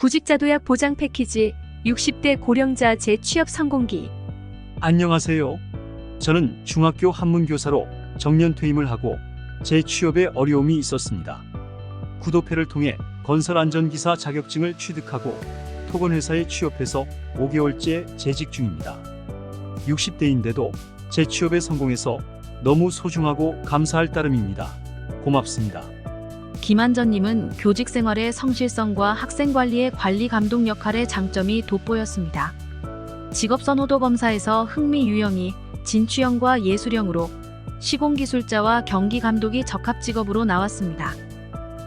구직자 도약 보장 패키지 60대 고령자 재취업 성공기 안녕하세요. 저는 중학교 한문교사로 정년 퇴임을 하고 제 취업에 어려움이 있었습니다. 구도패를 통해 건설 안전기사 자격증을 취득하고 토건 회사에 취업해서 5개월째 재직 중입니다. 60대인데도 제 취업에 성공해서 너무 소중하고 감사할 따름입니다. 고맙습니다. 김한전님은 교직 생활의 성실성과 학생 관리의 관리 감독 역할의 장점이 돋보였습니다. 직업 선호도 검사에서 흥미 유형이 진취형과 예술형으로 시공기술자와 경기 감독이 적합 직업으로 나왔습니다.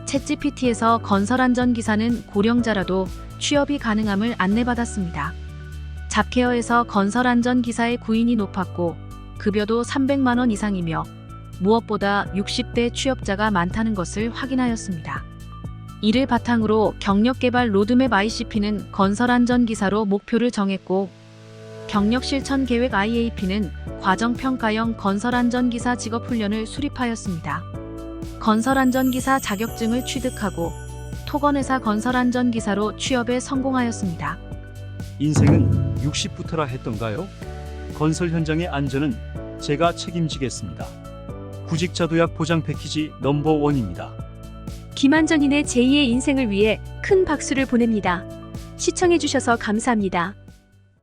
챗GPT에서 건설 안전 기사는 고령자라도 취업이 가능함을 안내받았습니다. 잡케어에서 건설 안전 기사의 구인이 높았고 급여도 300만 원 이상이며 무엇보다 60대 취업자가 많다는 것을 확인하였습니다. 이를 바탕으로 경력개발 로드맵 ICP는 건설안전기사로 목표를 정했고 경력실천계획 IAP는 과정평가형 건설안전기사 직업훈련을 수립하였습니다. 건설안전기사 자격증을 취득하고 토건회사 건설안전기사로 취업에 성공하였습니다. 인생은 60부터라 했던가요? 건설 현장의 안전은 제가 책임지겠습니다. 구직자 도약 보장 패키지 넘버 원입니다. 김한전인의 제2의 인생을 위해 큰 박수를 보냅니다. 시청해주셔서 감사합니다.